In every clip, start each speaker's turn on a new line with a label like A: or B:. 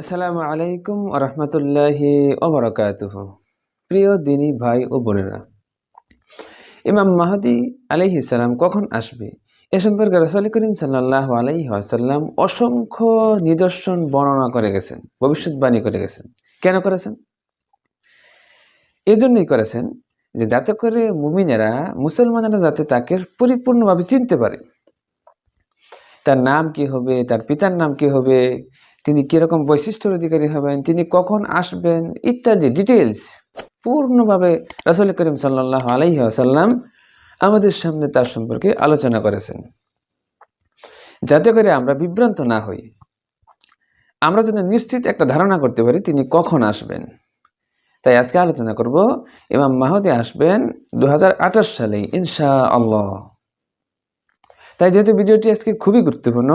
A: আসসালামু আলাইকুম রহমতুল্লাহি ওবরাকাতুহ প্রিয় দিনী ভাই ও বোনেরা, ইমাম মাহাদি আলাইহি সালাম কখন আসবে? এ সম্পর্কে রসল করিম সাল্লাহ আলাইহি আসাল্লাম অসংখ্য নিদর্শন বর্ণনা করে গেছেন, ভবিষ্যৎবাণী করে গেছেন। কেন করেছেন? এজন্যই করেছেন যে যাতে করে মুমিনেরা, মুসলমানেরা যাতে তাকে পরিপূর্ণভাবে চিনতে পারে। তার নাম কি হবে, তার পিতার নাম কি হবে তিনি কীরকম বৈশিষ্ট্যের অধিকারী হবেন, তিনি কখন আসবেন, ইত্যাদি ডিটেলস পূর্ণভাবে রাসুল করিম সাল্লাহ আলাইহি আসাল্লাম আমাদের সামনে তার সম্পর্কে আলোচনা করেছেন। যাতে করে আমরা বিভ্রান্ত না হই। আমরা যেন নিশ্চিত একটা ধারণা করতে পারি তিনি কখন আসবেন। তাই আজকে আলোচনা করব, ইমাম মাহদি আসবেন দু হাজার আঠাশ সালে ইনশা আল্লাহ তাই যেহেতু ভিডিওটি আজকে খুবই গুরুত্বপূর্ণ,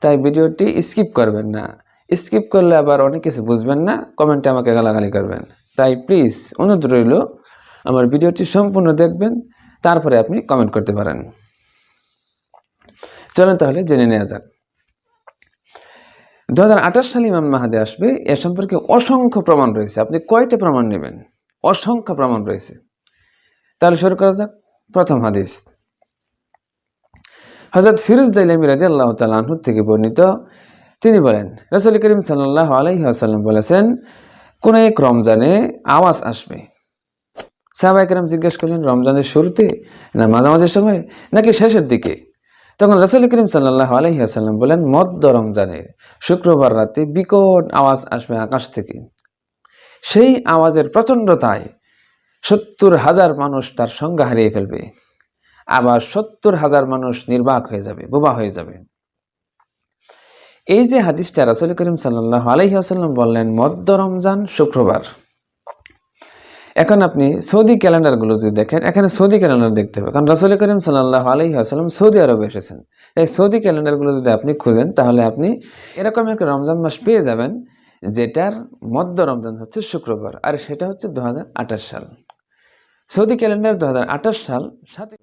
A: তাই ভিডিওটি স্কিপ করবেন না। স্কিপ করলে আবার অনেক কিছু বুঝবেন না, কমেন্টে আমাকে গালাগালি করবেন। তাই প্লিজ অনুরোধ রইল, আমার ভিডিওটি সম্পূর্ণ দেখবেন, তারপরে আপনি কমেন্ট করতে পারেন। চলেন তাহলে জেনে নেওয়া যাক। দু হাজার আঠাশ সালে ইমাম মাহাদে আসবে, এ সম্পর্কে অসংখ্য প্রমাণ রয়েছে। আপনি কয়টা প্রমাণ নেবেন? অসংখ্য প্রমাণ রয়েছে। তাহলে শুরু করা যাক, প্রথম হাদিস। হজরত ফিরোজ দাইলামি রাজি আল্লাহ তালাহুর থেকে বর্ণিত, তিনি বলেন, রসুল করিম সাল্লাহ আলাইহি আসাল্লাম বলেছেন, কোন এক রমজানে আওয়াজ আসবে? সাহাবাই করিম জিজ্ঞেস করলেন, রমজানের শুরুতে না মাঝামাঝি সময় নাকি শেষের দিকে? তখন রসুল করিম সাল্লাহ আলহি আসাল্লাম বলেন মদ্য রমজানের শুক্রবার রাতে বিকট আওয়াজ আসবে আকাশ থেকে। সেই আওয়াজের প্রচণ্ডতায় সত্তর হাজার মানুষ তার সংজ্ঞা হারিয়ে ফেলবে। আবার সত্তর হাজার মানুষ নির্বাক হয়ে যাবে, বোবা হয়ে যাবে। এই যে হাদিসটা রাসুল করিম সাল্লাহ আলহি আসাল্লাম বললেন, মধ্য রমজান শুক্রবার। এখন আপনি সৌদি ক্যালেন্ডারগুলো যদি দেখেন, এখানে সৌদি ক্যালেন্ডার দেখতে হবে। কারণ রাসুল করিম সাল্লাহ আলহি আসাল্লাম সৌদি আরবে এসেছেন। তাই সৌদি ক্যালেন্ডারগুলো যদি আপনি খুঁজেন, তাহলে আপনি এরকম একটা রমজান মাস পেয়ে যাবেন, যেটার মধ্য রমজান হচ্ছে শুক্রবার, আর সেটা হচ্ছে দু হাজার আঠাশ সাল। সৌদি ক্যালেন্ডার দু হাজার আঠাশ সাল সাতই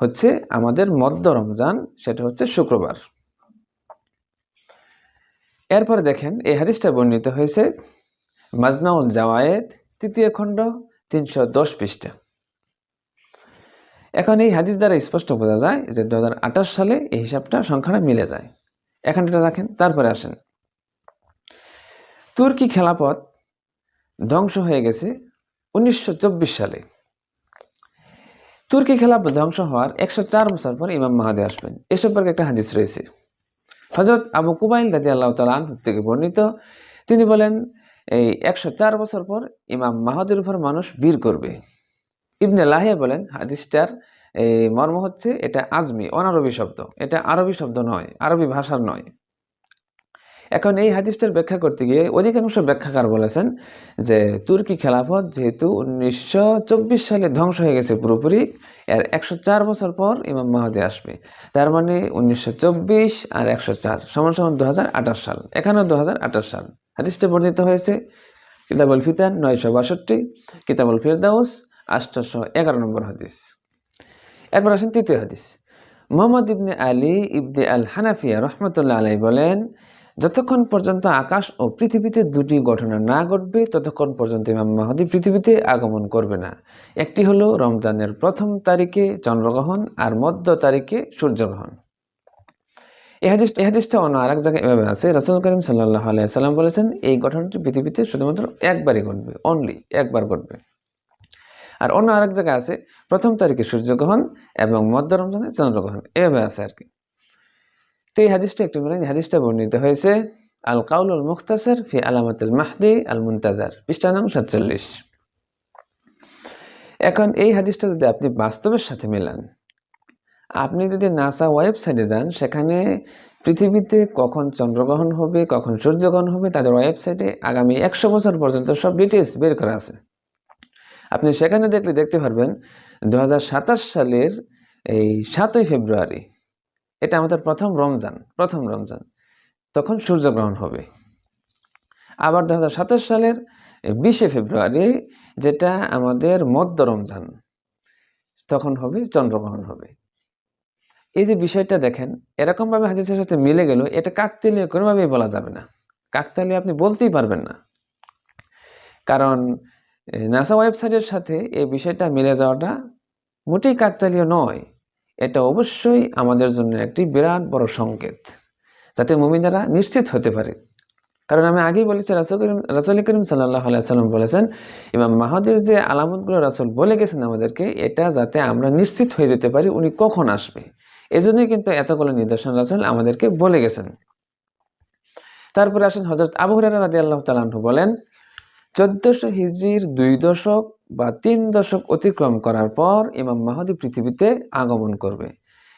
A: হচ্ছে আমাদের মধ্য রমজান, সেটা হচ্ছে শুক্রবার। এরপরে দেখেন, এই হাদিসটা বর্ণিত হয়েছে মাজনাউল জাওয়ায়েদ তৃতীয় খণ্ড, তিনশো দশ পৃষ্ঠা। এখন এই হাদিস দ্বারা স্পষ্ট বোঝা যায় যে দু হাজার আঠাশ সালে এই হিসাবটা সংখ্যাটা মিলে যায়। এখন এটা রাখেন, তারপরে আসেন। তুর্কি খেলাপথ ধ্বংস হয়ে গেছে উনিশশো চব্বিশ সালে। তুর্কি খেলাপথ ধ্বংস হওয়ার একশো চার বছর পর ইমাম মাহাদে আসবেন। এ সম্পর্কে একটা হাদিস রয়েছে। হজরত আবু কুবাইল রাজি আল্লাহ তালা থেকে বর্ণিত, তিনি বলেন, এই একশো চার বছর পর ইমাম মাহাদের উপর মানুষ বীর করবে। ইবনে লাহিয়া বলেন, হাদিসটার এই মর্ম হচ্ছে এটা আজমি, অনারবি শব্দ। এটা আরবি শব্দ নয়, আরবি ভাষার নয়। এখন এই হাদিসটার ব্যাখ্যা করতে গিয়ে অধিকাংশ ব্যাখ্যাকার বলেছেন যে তুর্কি খেলাফত যেহেতু উনিশশো চব্বিশ সালে ধ্বংস হয়ে গেছে পুরোপুরি এর একশো চার বছর পর ইমাম মাহাদি আসবে। তার মানে উনিশশো চব্বিশ আর একশো চার সমান সমান দু সাল, এখানেও দু হাজার আঠাশ সাল। হাদিসটা বর্ণিত হয়েছে, কিতাবুল ফিতান নয়শো বাষট্টি, কিতাবুল ফিরদাউস আষ্টশো এগারো নম্বর হাদিস। এরপর আসেন তৃতীয় হাদিস। মোহাম্মদ ইবনে আলী ইবনে আল হানাফিয়া রহমতুল্লাহ আলাই বলেন যতক্ষণ পর্যন্ত আকাশ ও পৃথিবীতে দুটি ঘটনা না ঘটবে, ততক্ষণ পর্যন্ত ইমাম মাহাদি পৃথিবীতে আগমন করবে না। একটি হলো রমজানের প্রথম তারিখে চন্দ্রগ্রহণ আর মধ্য তারিখে সূর্যগ্রহণ। এই হাদিস অন্য আর এক জায়গায় এভাবে আছে। রসুল করিম সাল্লাহ আলাইসাল্লাম বলেছেন, এই ঘটনাটি পৃথিবীতে শুধুমাত্র একবারই ঘটবে অনলি একবার ঘটবে। আর অন্য আরেক জায়গায় আছে, প্রথম তারিখে সূর্যগ্রহণ এবং মধ্য রমজানে চন্দ্রগ্রহণ। এভাবে আছে আর কি। তো এই হাদিসটা একটু বলেন হাদিসটা বর্ণিত হয়েছে আল কাউল মুখতাসার ফি আলামাতুল মাহদি আল মুন্তাজার পৃষ্ঠা নং সাতচল্লিশ। এখন এই হাদিসটা যদি আপনি বাস্তবের সাথে মেলান, আপনি যদি নাসা ওয়েবসাইটে যান, সেখানে পৃথিবীতে কখন চন্দ্রগ্রহণ হবে, কখন সূর্যগ্রহণ হবে, তাদের ওয়েবসাইটে আগামী একশো বছর পর্যন্ত সব ডিটেলস বের করা আছে। আপনি সেখানে দেখলে দেখতে পারবেন দু হাজার সাতাশ সালের এই সাতই ফেব্রুয়ারি এটা আমাদের প্রথম রমজান প্রথম রমজান। তখন সূর্যগ্রহণ হবে। আবার দু সালের বিশে ফেব্রুয়ারি, যেটা আমাদের মধ্য রমজান, তখন হবে, চন্দ্রগ্রহণ হবে। এই যে বিষয়টা দেখেন, এরকমভাবে হাদিসের সাথে মিলে গেল, এটা কাকতেলীয় কোনোভাবেই বলা যাবে না। কাকতালীয় আপনি বলতেই পারবেন না। কারণ নাসা ওয়েবসাইটের সাথে এই বিষয়টা মিলে যাওয়াটা মোটেই কাকতালীয় নয়। এটা অবশ্যই আমাদের জন্য একটি বিরাট বড় সংকেত, যাতে মুমিনারা নিশ্চিত হতে পারে। কারণ আমি আগেই বলেছি, রাসুল করিম রাসুল করিম সাল্লাহ সাল্লাম বলেছেন, ইমাম মাহাদির যে আলামতগুলো রাসুল বলে গেছেন আমাদেরকে, এটা যাতে আমরা নিশ্চিত হয়ে যেতে পারি উনি কখন আসবে। এজন্যই কিন্তু এতগুলো নিদর্শন রাসুল আমাদেরকে বলে গেছেন। তারপরে আসেন হজরত আবু হুরারা রাদি আল্লাহ তালাহু বলেন চোদ্দশো হিজড়ির দুই দশক বা তিন দশক অতিক্রম করার পর ইমাম মাহাদি পৃথিবীতে আগমন করবে।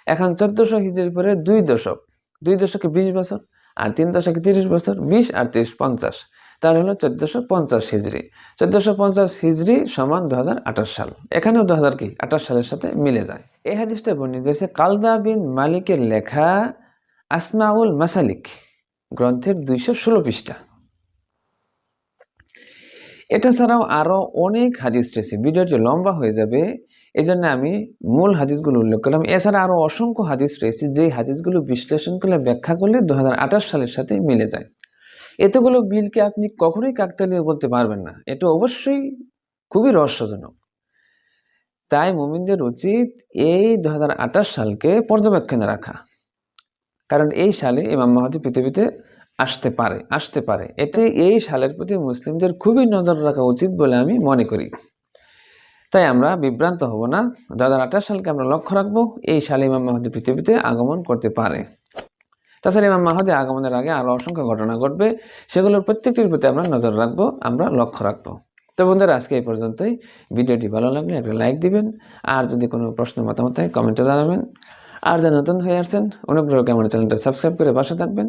A: এখন চোদ্দশো হিজড়ির পরে দুই দশক, দুই দশকে বিশ বছর আর তিন দশকে তিরিশ বছর, বিশ আর তিরিশ পঞ্চাশ। তাহলে হলো চোদ্দশো পঞ্চাশ হিজড়ি। চোদ্দশো পঞ্চাশ হিজড়ি সমান দু হাজার আঠাশ সাল। এখানেও দু হাজার কি? আঠাশ সালের সাথে মিলে যায়। এই হাদিসটা বর্ণিত হয়েছে কালদা বিন মালিকের লেখা আসমাউল মাসালিক, গ্রন্থের দুইশো ষোলো পৃষ্ঠা। এটা ছাড়াও আরও অনেক হাদিস রয়েছে। ভিডিওটি লম্বা হয়ে যাবে এই জন্য আমি মূল হাদিসগুলো উল্লেখ করলাম। এছাড়া আরও অসংখ্য হাদিস রয়েছে যে হাদিসগুলো বিশ্লেষণ করলে, ব্যাখ্যা করলে দু হাজার আঠাশ সালের সাথে মিলে যায়। এতগুলো বিলকে আপনি কখনোই কাকতালীয় বলতে পারবেন না? এটা অবশ্যই খুবই রহস্যজনক। তাই মুমিনদের উচিত এই দু হাজার আঠাশ সালকে পর্যবেক্ষণে রাখা। কারণ এই সালে ইমাম মাহাদি পৃথিবীতে আসতে পারে আসতে পারে। এতে এই সালের প্রতি মুসলিমদের খুবই নজর রাখা উচিত বলে আমি মনে করি। তাই আমরা বিভ্রান্ত হব না। দু হাজার সালকে আমরা লক্ষ্য রাখব এই সালে ইমাম মাহাদি পৃথিবীতে আগমন করতে পারে। তাছাড়া ইমাম মাহাদি আগমনের আগে আরও অসংখ্য ঘটনা ঘটবে, সেগুলোর প্রত্যেকটির প্রতি আমরা নজর রাখব, আমরা লক্ষ্য রাখব। তো বন্ধুরা, আজকে এই পর্যন্তই। ভিডিওটি ভালো লাগলে একটা লাইক দিবেন, আর যদি কোনো প্রশ্ন, মতামত হয় কমেন্টে জানাবেন। আর যারা নতুন হয়ে আসছেন, অনুগ্রহ করে আমার চ্যানেলটা সাবস্ক্রাইব করে পাশে থাকবেন।